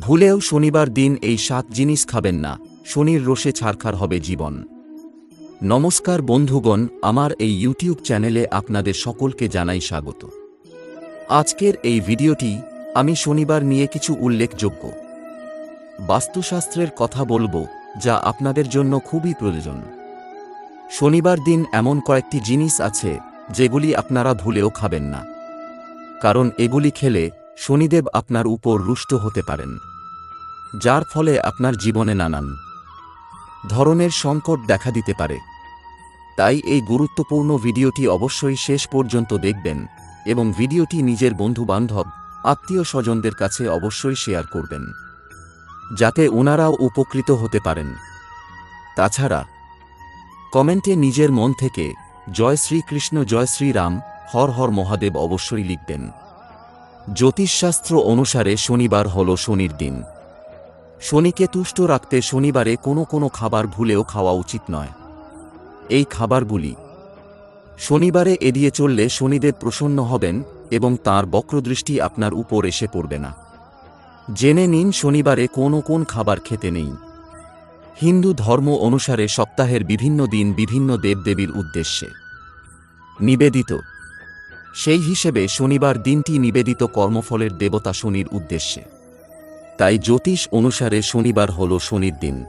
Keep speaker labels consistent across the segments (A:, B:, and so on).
A: ভুলেও শনিবার দিন এই সাত জিনিস খাবেন না, শনির রোষে ছারখার হবে জীবন। নমস্কার বন্ধুগণ, আমার এই ইউটিউব চ্যানেলে আপনাদের সকলকে জানাই স্বাগত। আজকের এই ভিডিওটি আমি শনিবার নিয়ে কিছু উল্লেখযোগ্য। বাস্তুশাস্ত্রের কথা বলব, যা আপনাদের জন্য খুবই প্রয়োজন। শনিবার দিন এমন কয়েকটি জিনিস আছে, যেগুলি আপনারা ভুলেও খাবেন না। কারণ এগুলি খেলে শনিদেব আপনার উপর রুষ্ট হতে পারেন। যার ফলে আপনার জীবনে নানান ধরনের সংকট দেখা দিতে পারে। তাই এই গুরুত্বপূর্ণ ভিডিওটি অবশ্যই শেষ পর্যন্ত দেখবেন এবং ভিডিওটি নিজের বন্ধুবান্ধব আত্মীয় স্বজনদের কাছে অবশ্যই শেয়ার করবেন, যাতে ওনারাও উপকৃত হতে পারেন। তাছাড়া, কমেন্টে নিজের মন থেকে জয় শ্রীকৃষ্ণ, জয় শ্রীরাম, হর হর মহাদেব অবশ্যই লিখবেন। জ্যোতিষশাস্ত্র অনুসারে শনিবার হল শনির দিন। শনিকে তুষ্ট রাখতে শনিবারে কোনো কোনো খাবার ভুলেও খাওয়া উচিত নয়। এই খাবারগুলি শনিবারে এড়িয়ে চললে শনিদেব প্রসন্ন হবেন এবং তার বক্রদৃষ্টি আপনার উপর এসে পড়বে না। জেনে নিন শনিবারে কোন কোন খাবার খেতে নেই। হিন্দু ধর্ম অনুসারে সপ্তাহের বিভিন্ন দিন বিভিন্ন দেবদেবীর উদ্দেশ্যে নিবেদিত। সেই হিসেবে শনিবার দিনটি নিবেদিত কর্মফলের দেবতা শনির উদ্দেশ্যে। তাই জ্যোতিষ অনুসারে শনিবার হল শনির দিন।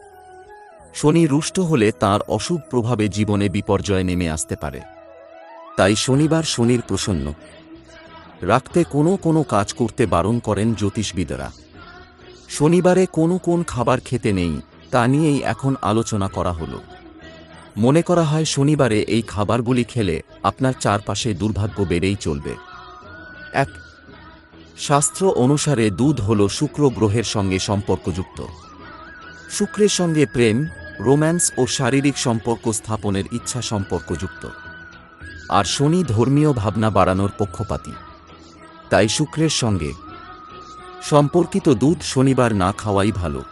A: শনি রুষ্ট হলে তার অশুভ প্রভাবে জীবনে বিপর্যয় নেমে আসতে পারে। তাই শনিবার শনির প্রসন্ন। রাখতে কোনো কোনো কাজ করতে বারণ করেন জ্যোতিষবিদরা। শনিবারে কোনো কোন খাবার খেতে নেই, তা নিয়েই এখন আলোচনা করা হলো। মনে করা হয় শনিবারে এই খাবারগুলি খেলে আপনার চারপাশে দুর্ভাগ্য বেড়েই চলবে। এক শাস্ত্র অনুসারে দুধ হল শুক্র গ্রহের সঙ্গে সম্পর্কযুক্ত। শুক্রের সঙ্গে প্রেম, রোম্যান্স ও শারীরিক সম্পর্ক স্থাপনের ইচ্ছা সম্পর্কযুক্ত। আর শনি ধর্মীয় ভাবনা বাড়ানোর পক্ষপাতী। তাই শুক্রের সঙ্গে সম্পর্কিত দুধ শনিবার না খাওয়াই ভালো।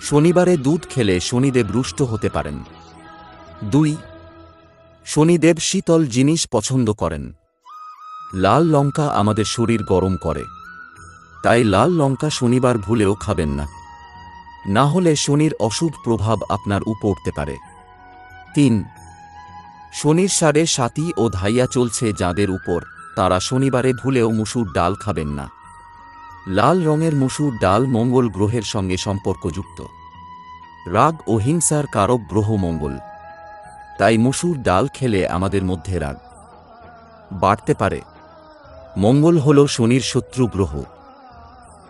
A: শনিবারে দুধ খেলে শনিদেব রুষ্ট হতে পারেন। দুই, শনিদেব শীতল জিনিস পছন্দ করেন। লাল লঙ্কা আমাদের শরীর গরম করে। তাই লাল লঙ্কা শনিবার ভুলেও খাবেন না। না হলে শনির অশুভ প্রভাব আপনার উপর উঠতে পারে। তিন, শনির সারে সাতি ও ধাইয়া চলছে যাদের উপর, তারা শনিবারে ভুলেও মুসুর ডাল খাবেন না। লাল রঙের মুসুর ডাল মঙ্গল গ্রহের সঙ্গে সম্পর্কযুক্ত। রাগ ও হিংসার কারক গ্রহ মঙ্গল। তাই মুসুর ডাল খেলে আমাদের মধ্যে রাগ বাড়তে পারে। মঙ্গল হল শনির শত্রু গ্রহ।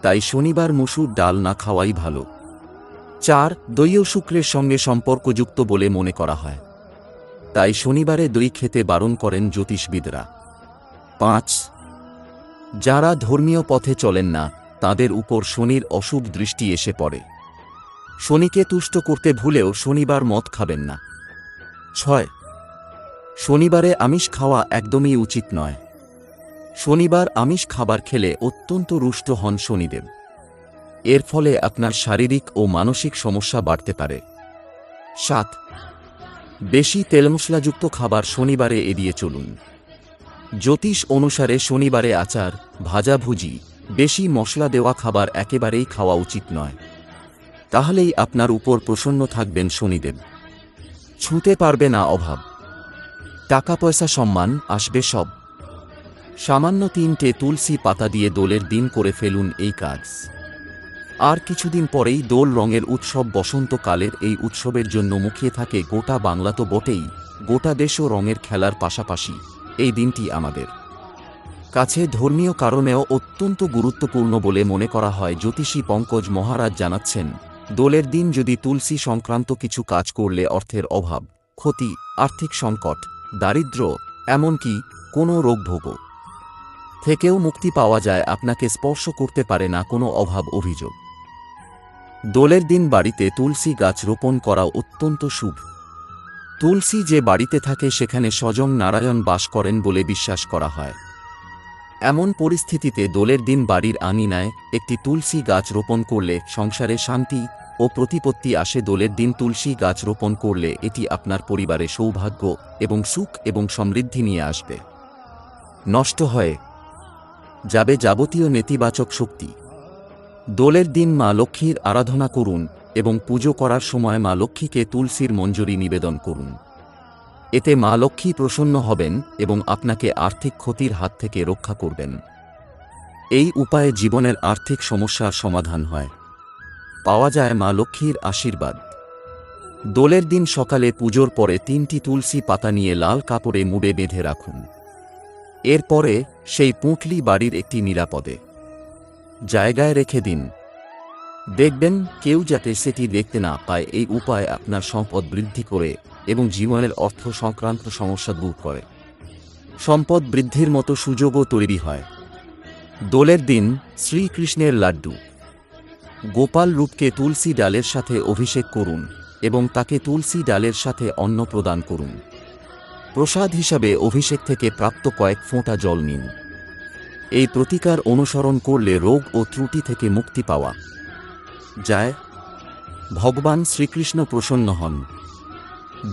A: তাই শনিবার মুসুর ডাল না খাওয়াই ভালো। চার ও শুক্রের সঙ্গে সম্পর্কযুক্ত বলে মনে করা হয়। তাই শনিবারে দই খেতে বারণ করেন জ্যোতিষবিদরা। পাঁচ, যারা ধর্মীয় পথে চলেন না, তাদের উপর শনির অশুভ দৃষ্টি এসে পড়ে। শনিকে তুষ্ট করতে ভুলেও শনিবার মদ খাবেন না। ছয়, শনিবারে আমিষ খাওয়া একদমই উচিত নয়। শনিবার আমিষ খাবার খেলে অত্যন্ত রুষ্ট হন শনিদেব। এর ফলে আপনার শারীরিক ও মানসিক সমস্যা বাড়তে পারে। সাত, বেশি তেল মশলাযুক্ত খাবার শনিবারে এড়িয়ে চলুন। জ্যোতিষ অনুসারে শনিবারে আচার ভাজাভুজি বেশি মশলা দেওয়া খাবার একেবারেই খাওয়া উচিত নয়। তাহলেই আপনার উপর প্রসন্ন থাকবেন শনিদেব। ছুঁতে পারবে না অভাব। টাকা পয়সা সম্মান আসবে সব। সামান্য তিনটে তুলসী পাতা দিয়ে দোলের দিন করে ফেলুন এই কাজ। আর কিছুদিন পরেই দোল রঙের উৎসব বসন্তকালের এই উৎসবের জন্য মুখিয়ে থাকে গোটা বাংলা তো বটেই, গোটা দেশও রঙের খেলার পাশাপাশি, এই দিনটি আমাদের। কাছে ধর্মীয় কারণেও অত্যন্ত গুরুত্বপূর্ণ বলে মনে করা হয়, জ্যোতিষী পঙ্কজ মহারাজ জানাচ্ছেন, দোলের দিন যদি তুলসী সংক্রান্ত কিছু কাজ করলে অর্থের অভাব, ক্ষতি, আর্থিক সংকট দারিদ্র এমনকি কোনো রোগভোগ থেকেও মুক্তি পাওয়া যায় আপনাকে স্পর্শ করতে পারে না কোনো অভাব অভিযোগ। দোলের দিন বাড়িতে তুলসী গাছ রোপণ করা অত্যন্ত শুভ। তুলসী যে বাড়িতে থাকে সেখানে স্বজং নারায়ণ বাস করেন বলে বিশ্বাস করা হয়। এমন পরিস্থিতিতে দোলের দিন বাড়ির আঙিনায় একটি তুলসী গাছ রোপণ করলে সংসারে শান্তি ও প্রতিপত্তি আসে। দোলের দিন তুলসী গাছ রোপণ করলে এটি আপনার পরিবারে সৌভাগ্য এবং সুখ এবং সমৃদ্ধি নিয়ে আসবে। নষ্ট হয়ে যাবে যাবতীয় নেতিবাচক শক্তি। দোলের দিন মা লক্ষ্মীর আরাধনা করুন এবং পুজো করার সময় মা লক্ষ্মীকে তুলসীর মঞ্জুরি নিবেদন করুন। এতে মা লক্ষ্মী প্রসন্ন হবেন এবং আপনাকে আর্থিক ক্ষতির হাত থেকে রক্ষা করবেন। এই উপায়ে জীবনের আর্থিক সমস্যার সমাধান হয়। পাওয়া যায় মা লক্ষ্মীর আশীর্বাদ। দোলের দিন সকালে পুজোর পরে তিনটি তুলসী পাতা নিয়ে লাল কাপড়ে মুড়ে বেঁধে রাখুন। এরপরে সেই পুঁটলি বাড়ির একটি নিরাপদে। জায়গায় রেখে দিন। দেখবেন কেউ যাতে সেটি দেখতে না পায়, এই উপায় আপনার সম্পদ বৃদ্ধি করে এবং জীবনের অর্থ সংক্রান্ত সমস্যা দূর করে। সম্পদ বৃদ্ধির মতো সুযোগও তৈরি হয়। দোলের দিন শ্রীকৃষ্ণের লাড্ডু। গোপাল রূপকে তুলসী ডালের সাথে অভিষেক করুন এবং তাকে তুলসী ডালের সাথে অন্ন প্রদান করুন। প্রসাদ হিসাবে অভিষেক থেকে প্রাপ্ত কয়েক ফোঁটা জল নিন। এই প্রতিকার অনুসরণ করলে রোগ ও ত্রুটি থেকে মুক্তি পাওয়া। যায়। ভগবান শ্রীকৃষ্ণ প্রসন্ন হন।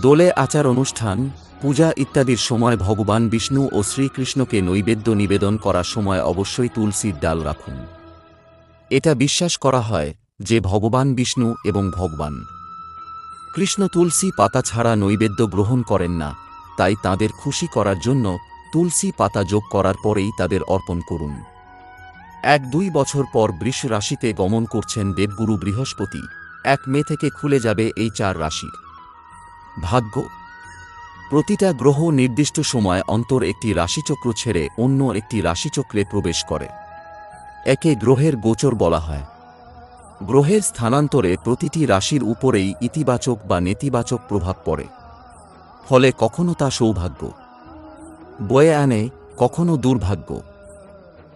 A: দোলে আচার অনুষ্ঠান, পূজা ইত্যাদির সময় ভগবান বিষ্ণু ও শ্রীকৃষ্ণকে নৈবেদ্য নিবেদন করার সময় অবশ্যই তুলসীর ডাল রাখুন। এটা বিশ্বাস করা হয় যে ভগবান বিষ্ণু এবং ভগবান। কৃষ্ণ তুলসী পাতা ছাড়া নৈবেদ্য গ্রহণ করেন না। তাই তাদের খুশি করার জন্য তুলসী পাতা যোগ করার পরেই তাদের অর্পণ করুন। এক দুই বছর পর বৃষ রাশিতে গমন করছেন দেবগুরু বৃহস্পতি। এক মে থেকে খুলে যাবে এই চার রাশির ভাগ্য। প্রতিটা গ্রহ নির্দিষ্ট সময় অন্তর একটি রাশিচক্র ছেড়ে অন্য একটি রাশিচক্রে প্রবেশ করে। একে গ্রহের গোচর বলা হয়। গ্রহের স্থানান্তরে প্রতিটি রাশির উপরেই ইতিবাচক বা নেতিবাচক প্রভাব পড়ে। ফলে কখনো তা সৌভাগ্য। বয়ে আনে কখনো দুর্ভাগ্য।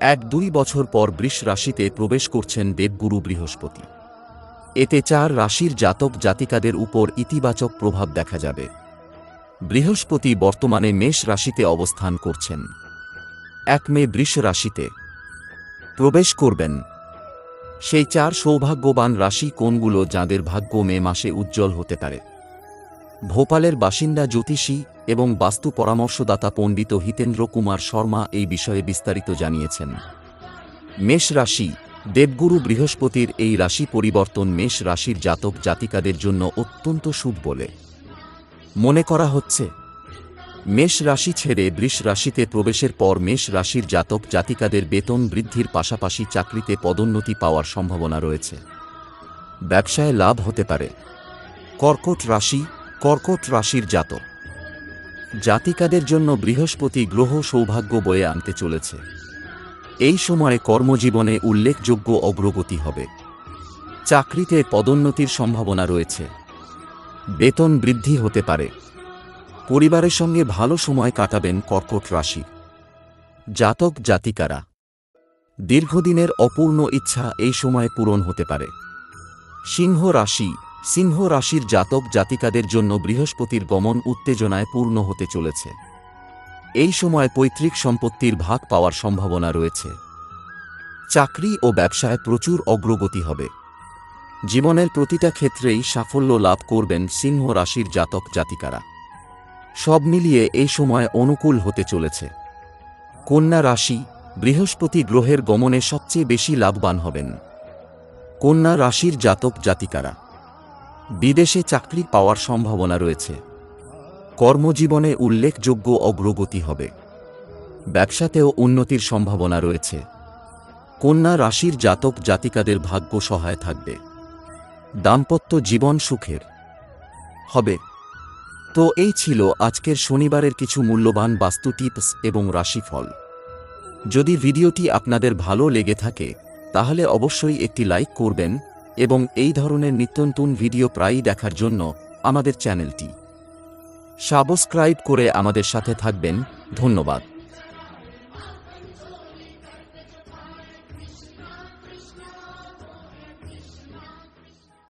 A: এক দুই বছর পর বৃষ রাশিতে প্রবেশ করছেন দেবগুরু বৃহস্পতি। এতে চার রাশির জাতক জাতিকাদের উপর ইতিবাচক প্রভাব দেখা যাবে। বৃহস্পতি বর্তমানে মেষ রাশিতে অবস্থান করছেন। এক মে বৃষ রাশিতে প্রবেশ করবেন। সেই চার সৌভাগ্যবান রাশি কোনগুলো যাদের ভাগ্য মে মাসে উজ্জ্বল হতে পারে? ভোপালের বাসিন্দা জ্যোতিষী এবং বাস্তু পরামর্শদাতা পণ্ডিত হিতেন্দ্র কুমার শর্মা এই বিষয়ে বিস্তারিত জানিয়েছেন। মেষ রাশি, দেবগুরু বৃহস্পতির এই রাশি পরিবর্তন মেষ রাশির জাতক জাতিকাদের জন্য অত্যন্ত শুভ বলে মনে করা হচ্ছে। মেষ রাশি ছেড়ে বৃষ রাশিতে প্রবেশের পর মেষ রাশির জাতক জাতিকাদের বেতন বৃদ্ধির পাশাপাশি চাকরিতে পদোন্নতি পাওয়ার সম্ভাবনা রয়েছে। ব্যবসায় লাভ হতে পারে। কর্কট রাশি কর্কট রাশির জাতক। জাতিকাদের জন্য বৃহস্পতি গ্রহ সৌভাগ্য বয়ে আনতে চলেছে। এই সময়ে কর্মজীবনে উল্লেখযোগ্য অগ্রগতি হবে। চাকরিতে পদোন্নতির সম্ভাবনা রয়েছে। বেতন বৃদ্ধি হতে পারে। পরিবারের সঙ্গে ভালো সময় কাটাবেন কর্কট রাশি। জাতক জাতিকারা। দীর্ঘদিনের অপূর্ণ ইচ্ছা এই সময় পূরণ হতে পারে। সিংহ রাশি। সিংহ রাশির জাতক জাতিকাদের জন্য বৃহস্পতির গমন উত্তেজনায় পূর্ণ হতে চলেছে। এই সময় পৈতৃক সম্পত্তির ভাগ পাওয়ার সম্ভাবনা রয়েছে। চাকরি ও ব্যবসায় প্রচুর অগ্রগতি হবে। জীবনের প্রতিটা ক্ষেত্রেই সাফল্য লাভ করবেন সিংহ রাশির জাতক জাতিকারা। সব মিলিয়ে এই সময় অনুকূল হতে চলেছে। কন্যা রাশি বৃহস্পতি গ্রহের গমনে সবচেয়ে বেশি লাভবান হবেন। কন্যা রাশির জাতক জাতিকারা বিদেশে চাকরি পাওয়ার সম্ভাবনা রয়েছে। কর্মজীবনে উল্লেখযোগ্য অগ্রগতি হবে। ব্যবসাতেও উন্নতির সম্ভাবনা রয়েছে। কন্যা রাশির জাতক জাতিকাদের ভাগ্য সহায় থাকবে। দাম্পত্য জীবন সুখের হবে। তো এই ছিল আজকের শনিবারের কিছু মূল্যবান বাস্তু টিপস এবং রাশিফল। যদি ভিডিওটি আপনাদের ভালো লেগে থাকে, তাহলে অবশ্যই একটি লাইক করবেন এবং এই ধরনের নিত্যনতুন ভিডিও প্রায়ই দেখার জন্য আমাদের চ্যানেলটি সাবস্ক্রাইব করে আমাদের সাথে থাকবেন। ধন্যবাদ।